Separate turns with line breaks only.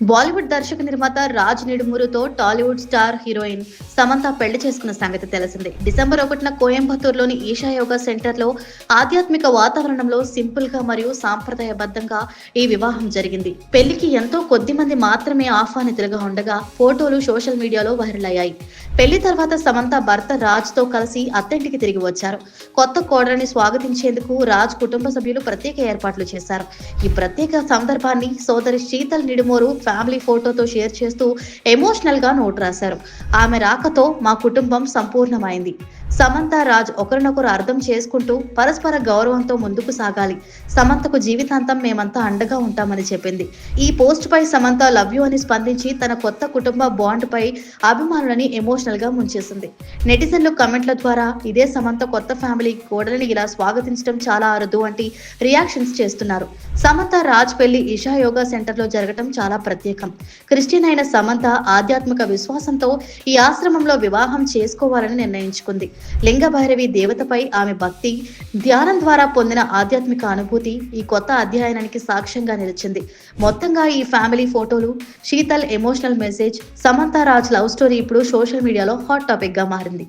బాలీవుడ్ దర్శక నిర్మాత రాజ్ నిడుమురుతో టాలీవుడ్ స్టార్ హీరోయిన్ సమంత పెళ్ళి చేసుకున్న సంగతి తెలిసిందే. డిసెంబర్ ఒకటిన కోయంబత్తూరులోని ఈషా యోగా సెంటర్లో ఆధ్యాత్మిక వాతావరణంలో సింపుల్గా మరియు సాంప్రదాయబద్ధంగా ఈ వివాహం జరిగింది. పెళ్ళికి ఎంతో కొద్ది మంది మాత్రమే ఆహ్వానితులుగా ఉండగా ఫోటోలు సోషల్ మీడియాలో వైరల్ అయ్యాయి. పెళ్ళి తర్వాత సమంత భర్త రాజ్తో కలిసి అత్తింటికి తిరిగి వచ్చారు. కొత్త కోడలిని స్వాగతించేందుకు రాజ్ కుటుంబ సభ్యులు ప్రత్యేక ఏర్పాట్లు చేశారు. ఈ ప్రత్యేక సందర్భాన్ని సోదరి శీతల్ నిడుమోరు ఫ్యామిలీ ఫోటోతో షేర్ చేస్తూ ఎమోషనల్గా నోట్ రాశారు. ఆమె రాకతో మా కుటుంబం సంపూర్ణమైంది. సమంత రాజ్ ఒకరినొకరు అర్థం చేసుకుంటూ పరస్పర గౌరవంతో ముందుకు సాగాలి. సమంతకు జీవితాంతం మేమంతా అండగా ఉంటామని చెప్పింది. ఈ పోస్ట్ పై సమంత లవ్ యూ అని స్పందించి తన కొత్త కుటుంబ బాండ్ పై అభిమానులని ఎమోషనల్గా ముంచేసింది. నెటిజన్లు కమెంట్ల ద్వారా ఇదే సమంత కొత్త ఫ్యామిలీ కోడలిని ఇలా స్వాగతించడం చాలా అరుదు వంటి రియాక్షన్స్ చేస్తున్నారు. సమంత రాజ్ పెళ్ళి ఇషా యోగా సెంటర్లో జరగటం చాలా ప్రత్యేకం. క్రిస్టియన్ అయిన సమంత ఆధ్యాత్మిక విశ్వాసంతో ఈ ఆశ్రమంలో వివాహం చేసుకోవాలని నిర్ణయించుకుంది. లింగ భైరవి దేవతపై ఆమె భక్తి ధ్యానం ద్వారా పొందిన ఆధ్యాత్మిక అనుభూతి ఈ కొత్త అధ్యయనానికి సాక్ష్యంగా నిలిచింది. మొత్తంగా ఈ ఫ్యామిలీ ఫోటోలు Sheetal emotional message Samantha Raj love story ఇప్పుడు సోషల్ మీడియాలో హాట్ టాపిక్గా మారింది.